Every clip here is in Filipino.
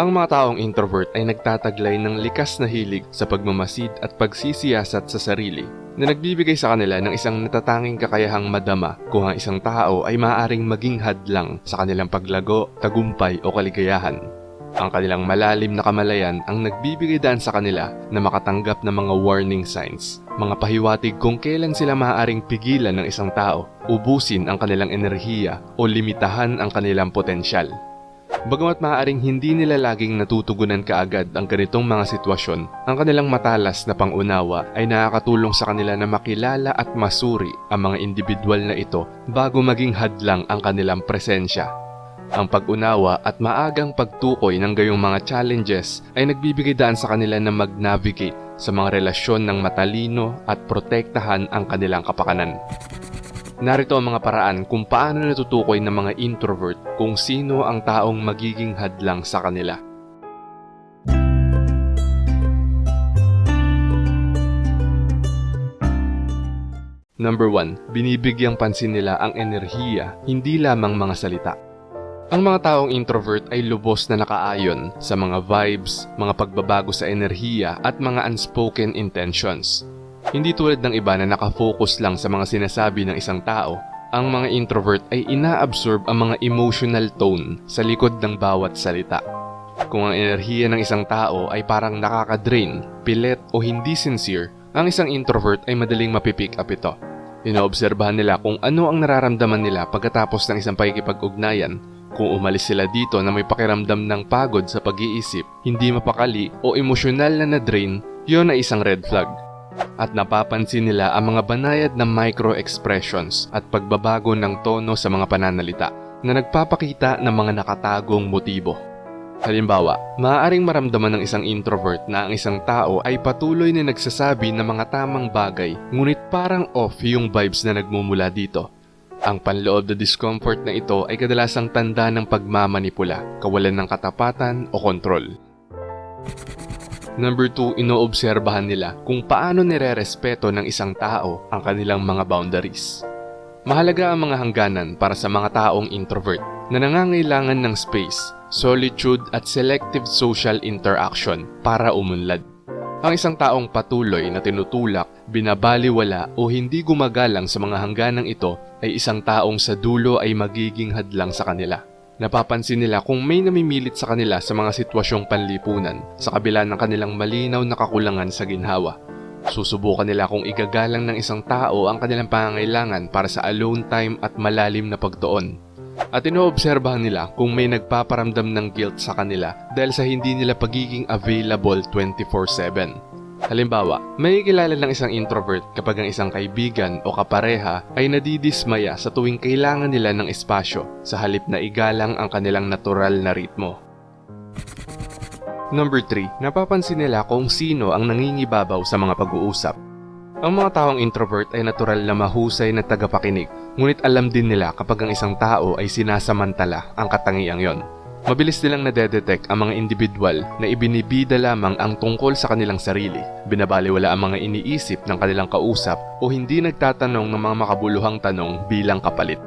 Ang mga taong introvert ay nagtataglay ng likas na hilig sa pagmamasid at pagsisiyasat sa sarili na nagbibigay sa kanila ng isang natatanging kakayahang madama kung ang isang tao ay maaaring maging hadlang sa kanilang paglago, tagumpay o kaligayahan. Ang kanilang malalim na kamalayan ang nagbibigay daan sa kanila na makatanggap ng mga warning signs, mga pahiwatig kung kailan sila maaaring pigilan ng isang tao, ubusin ang kanilang enerhiya o limitahan ang kanilang potensyal. Bagamat maaaring hindi nila laging natutugunan kaagad ang ganitong mga sitwasyon, ang kanilang matalas na pangunawa ay nakakatulong sa kanila na makilala at masuri ang mga individual na ito bago maging hadlang ang kanilang presensya. Ang pag-unawa at maagang pagtukoy ng gayong mga challenges ay nagbibigay daan sa kanila na mag-navigate sa mga relasyon ng matalino at protektahan ang kanilang kapakanan. Narito ang mga paraan kung paano natutukoy ng mga introvert kung sino ang taong magiging hadlang sa kanila. Number 1. Binibigyang pansin nila ang enerhiya, hindi lamang mga salita. Ang mga taong introvert ay lubos na nakaayon sa mga vibes, mga pagbabago sa enerhiya at mga unspoken intentions. Hindi tulad ng iba na nakafocus lang sa mga sinasabi ng isang tao, ang mga introvert ay ina-absorb ang mga emotional tone sa likod ng bawat salita. Kung ang enerhiya ng isang tao ay parang nakaka-drain, pilit o hindi sincere, ang isang introvert ay madaling mapipick up ito. Inoobserbahan nila kung ano ang nararamdaman nila pagkatapos ng isang pakikipag-ugnayan kung umalis sila dito na may pakiramdam ng pagod sa pag-iisip, hindi mapakali o emosyonal na na-drain, yon ay isang red flag. At napapansin nila ang mga banayad na micro-expressions at pagbabago ng tono sa mga pananalita na nagpapakita ng mga nakatagong motibo. Halimbawa, maaaring maramdaman ng isang introvert na ang isang tao ay patuloy na nagsasabi ng mga tamang bagay ngunit parang off yung vibes na nagmumula dito. Ang panloob na discomfort na ito ay kadalasang tanda ng pagmamanipula, kawalan ng katapatan o kontrol. Number 2, inoobserbahan nila kung paano nire-respeto ng isang tao ang kanilang mga boundaries. Mahalaga ang mga hangganan para sa mga taong introvert na nangangailangan ng space, solitude at selective social interaction para umunlad. Ang isang taong patuloy na tinutulak, binabaliwala o hindi gumagalang sa mga hangganang ito ay isang taong sa dulo ay magiging hadlang sa kanila. Napapansin nila kung may namimilit sa kanila sa mga sitwasyong panlipunan sa kabila ng kanilang malinaw na kakulangan sa ginhawa. Susubukan nila kung igagalang ng isang tao ang kanilang pangangailangan para sa alone time at malalim na pagtuon. At inoobserbahan nila kung may nagpaparamdam ng guilt sa kanila dahil sa hindi nila pagiging available 24-7. Halimbawa, may kilala ng isang introvert kapag ang isang kaibigan o kapareha ay nadidismaya sa tuwing kailangan nila ng espasyo sa halip na igalang ang kanilang natural na ritmo. Number 3, napapansin nila kung sino ang nangingibabaw sa mga pag-uusap. Ang mga taong introvert ay natural na mahusay na tagapakinig, ngunit alam din nila kapag ang isang tao ay sinasamantala ang katangiang yon. Mabilis nilang nadedetect ang mga individual na ibinibida lamang ang tungkol sa kanilang sarili, binabaliwala ang mga iniisip ng kanilang kausap o hindi nagtatanong ng mga makabuluhang tanong bilang kapalit.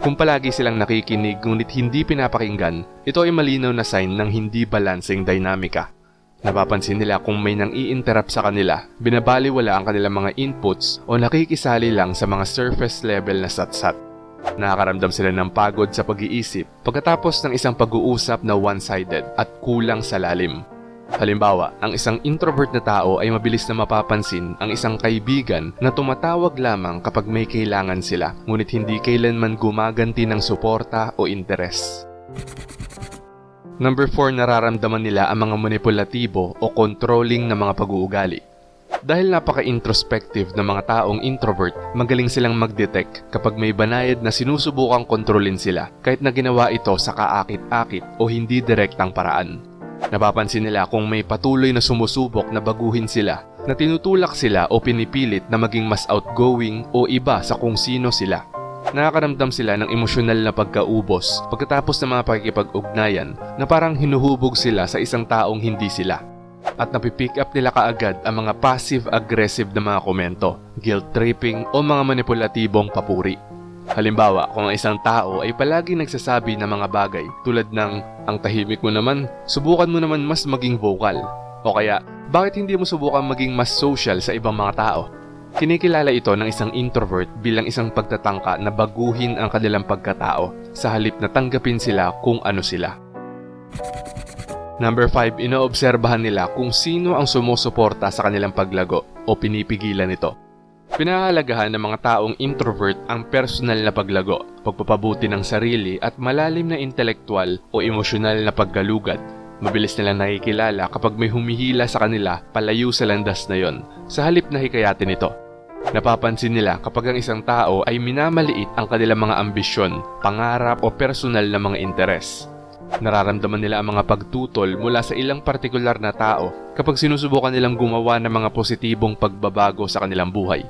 Kung palagi silang nakikinig ngunit hindi pinapakinggan, ito ay malinaw na sign ng hindi balancing dynamica. Napapansin nila kung may nang i-interrupt sa kanila, binabaliwala ang kanilang mga inputs o nakikisali lang sa mga surface level na satsat. Nakakaramdam sila ng pagod sa pag-iisip pagkatapos ng isang pag-uusap na one-sided at kulang sa lalim. Halimbawa, ang isang introvert na tao ay mabilis na mapapansin ang isang kaibigan na tumatawag lamang kapag may kailangan sila, ngunit hindi kailanman gumaganti ng suporta o interes. Number 4, nararamdaman nila ang mga manipulatibo o controlling na mga pag-uugali. Dahil napaka-introspective ng mga taong introvert, magaling silang mag-detect kapag may banayad na sinusubukang kontrolin sila kahit na ginawa ito sa kaakit-akit o hindi direktang paraan. Napapansin nila kung may patuloy na sumusubok na baguhin sila, na tinutulak sila o pinipilit na maging mas outgoing o iba sa kung sino sila. Nakakaramdam sila ng emosyonal na pagkaubos pagkatapos ng mga pakikipag-ugnayan na parang hinuhubog sila sa isang taong hindi sila at napipick up nila kaagad ang mga passive-aggressive na mga komento, guilt-tripping o mga manipulatibong papuri. Halimbawa, kung ang isang tao ay palagi nagsasabi ng mga bagay tulad ng ang tahimik mo naman, subukan mo naman mas maging vocal. O kaya, bakit hindi mo subukan maging mas social sa ibang mga tao? Kinikilala ito ng isang introvert bilang isang pagtatangka na baguhin ang kanilang pagkatao sa halip na tanggapin sila kung ano sila. Number 5, inoobserbahan nila kung sino ang sumusuporta sa kanilang paglago o pinipigilan ito. Pinahalagahan ng mga taong introvert ang personal na paglago, pagpapabuti ng sarili at malalim na intelektual o emosyonal na paggalugad. Mabilis nilang nakikilala kapag may humihila sa kanila palayo sa landas na yon, sa halip na hikayatin ito. Napapansin nila kapag ang isang tao ay minamaliit ang kanilang mga ambisyon, pangarap o personal na mga interes. Nararamdaman nila ang mga pagtutol mula sa ilang partikular na tao kapag sinusubukan nilang gumawa ng mga positibong pagbabago sa kanilang buhay.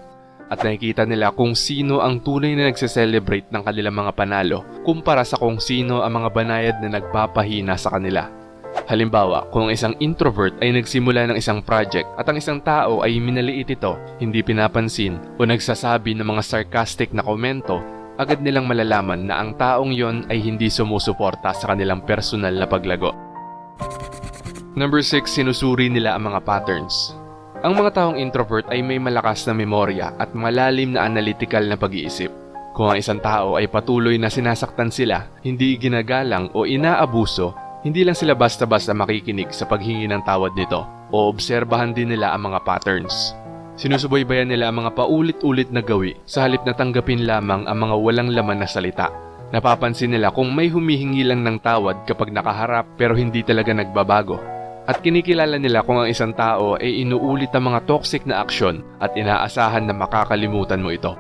At nakikita nila kung sino ang tunay na nagse-celebrate ng kanilang mga panalo kumpara sa kung sino ang mga banayad na nagpapahina sa kanila. Halimbawa, kung ang isang introvert ay nagsimula ng isang project at ang isang tao ay minaliit ito, hindi pinapansin o nagsasabi ng mga sarcastic na komento, agad nilang malalaman na ang taong yon ay hindi sumusuporta sa kanilang personal na paglago. Number 6, sinusuri nila ang mga patterns. Ang mga taong introvert ay may malakas na memorya at malalim na analytical na pag-iisip. Kung ang isang tao ay patuloy na sinasaktan sila, hindi ginagalang o inaabuso, hindi lang sila basta-basta makikinig sa paghingi ng tawad nito o obserbahan din nila ang mga patterns. Sinusubaybayan nila ang mga paulit-ulit na gawi sa halip na tanggapin lamang ang mga walang laman na salita. Napapansin nila kung may humihingi lang ng tawad kapag nakaharap pero hindi talaga nagbabago. At kinikilala nila kung ang isang tao ay inuulit ang mga toxic na aksyon at inaasahan na makakalimutan mo ito.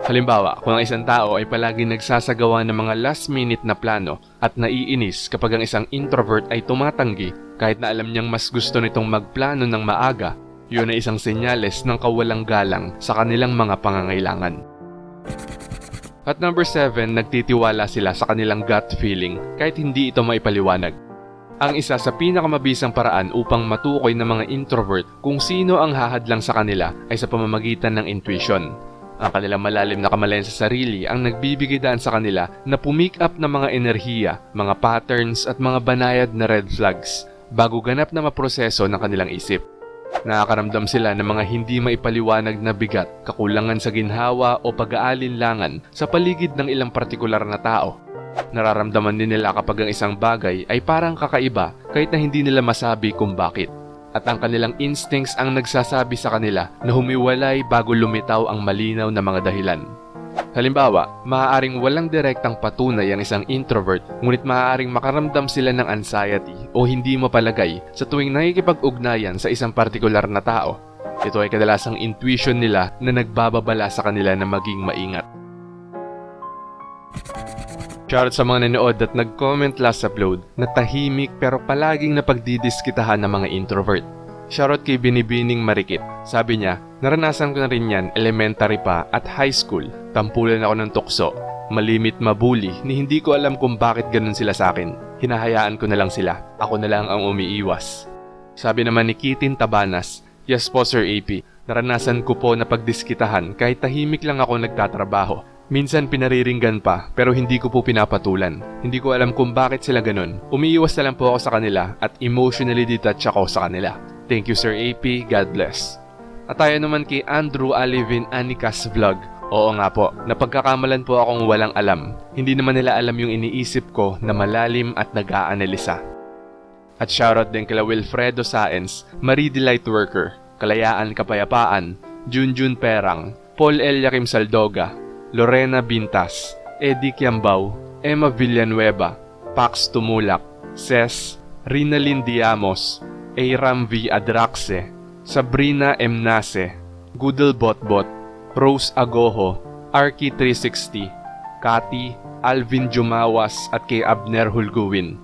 Halimbawa, kung ang isang tao ay palagi nagsasagawa ng mga last minute na plano at naiinis kapag ang isang introvert ay tumatanggi kahit na alam niyang mas gusto nitong magplano ng maaga, yun ay isang senyales ng kawalang galang sa kanilang mga pangangailangan. At number 7, nagtitiwala sila sa kanilang gut feeling kahit hindi ito maipaliwanag. Ang isa sa pinakamabisang paraan upang matukoy ng mga introvert kung sino ang hahadlang sa kanila ay sa pamamagitan ng intuition. Ang kanilang malalim na kamalayan sa sarili ang nagbibigay daan sa kanila na pumick up ng mga enerhiya, mga patterns at mga banayad na red flags bago ganap na maproseso ng kanilang isip. Nakakaramdam sila ng mga hindi maipaliwanag na bigat, kakulangan sa ginhawa o pag-aalinlangan sa paligid ng ilang partikular na tao. Nararamdaman din nila kapag ang isang bagay ay parang kakaiba kahit na hindi nila masabi kung bakit. At ang kanilang instincts ang nagsasabi sa kanila na humiwalay bago lumitaw ang malinaw na mga dahilan. Halimbawa, maaaring walang direktang patunay ang isang introvert ngunit maaaring makaramdam sila ng anxiety o hindi mapalagay sa tuwing nakikipag-ugnayan sa isang partikular na tao. Ito ay kadalasang intuition nila na nagbababala sa kanila na maging maingat. Shoutout sa mga nanood at nag-comment last upload na tahimik pero palaging napagdidiskitahan ng mga introvert. Shoutout kay Binibining Marikit. Sabi niya, naranasan ko na rin yan elementary pa at high school. Tampulan ako ng tukso. Malimit mabuli ni hindi ko alam kung bakit ganun sila sa akin. Hinahayaan ko na lang sila. Ako na lang ang umiiwas. Sabi naman ni Kitin Tabanas, Yes po Sir AP, naranasan ko po na pagdiskitahan kahit tahimik lang ako nagtatrabaho. Minsan pinariringgan pa pero hindi ko po pinapatulan. Hindi ko alam kung bakit sila ganun. Umiiwas na lang po ako sa kanila at emotionally detached ako sa kanila. Thank you Sir AP, God bless. At tayo naman kay Andrew Alivin Anikas Vlog. Oo nga po, napagkakamalan po akong walang alam. Hindi naman nila alam yung iniisip ko na malalim at nag-aanalisa. At shoutout din kila Wilfredo Saenz, Marie Delight Worker, Kalayaan Kapayapaan, Junjun Perang, Paul Eliakim Saldoga, Lorena Bintas, Eddie Kiambao, Emma Villanueva, Pax Tumulak, Ses, Rinalyn Diamos, Aram V. Adraxe, Sabrina M. Nase, Gudel Botbot, Rose Agoho, Arky 360, Kati, Alvin Jumawas at kay Abner Hulguwin.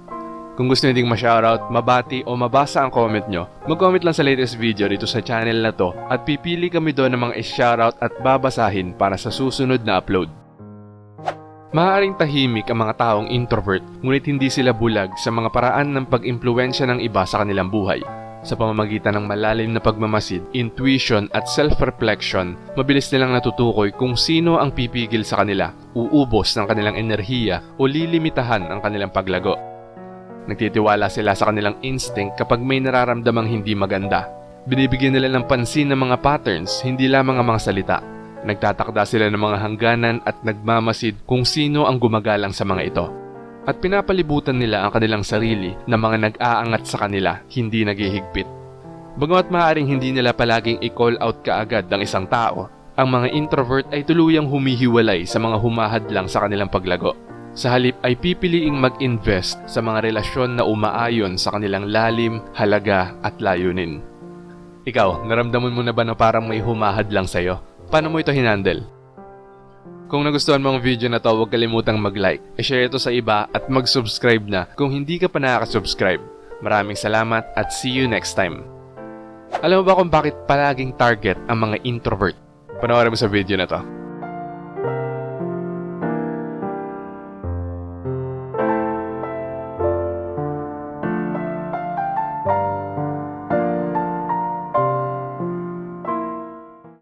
Kung gusto nyo ding ma-shoutout, mabati o mabasa ang comment nyo, mag-comment lang sa latest video dito sa channel na to at pipili kami doon ng mga i-shoutout at babasahin para sa susunod na upload. Maaaring tahimik ang mga taong introvert ngunit hindi sila bulag sa mga paraan ng pag-impluensya ng iba sa kanilang buhay. Sa pamamagitan ng malalim na pagmamasid, intuition at self-reflection, mabilis nilang natutukoy kung sino ang pipigil sa kanila, uubos ng kanilang enerhiya o lilimitahan ang kanilang paglago. Nagtitiwala sila sa kanilang instinct kapag may nararamdamang hindi maganda. Binibigyan nila ng pansin ng mga patterns, hindi lamang ang mga salita. Nagtatakda sila ng mga hangganan at nagmamasid kung sino ang gumagalang sa mga ito. At pinapalibutan nila ang kanilang sarili na mga nag-aangat sa kanila, hindi naghihigpit. Bagamat maaaring hindi nila palaging i-call out kaagad ang isang tao, ang mga introvert ay tuluyang humihiwalay sa mga humahadlang sa kanilang paglago. Sa halip ay pipiliing mag-invest sa mga relasyon na umaayon sa kanilang lalim, halaga at layunin. Ikaw, naramdaman mo na ba na parang may humahadlang sa'yo? Paano mo ito hinandle? Kung nagustuhan mo ang video na to, huwag kalimutang mag-like, i-share ito sa iba at mag-subscribe na kung hindi ka pa nakaka-subscribe. Maraming salamat at see you next time. Alam mo ba kung bakit palaging target ang mga introvert? Panoorin mo sa video na to.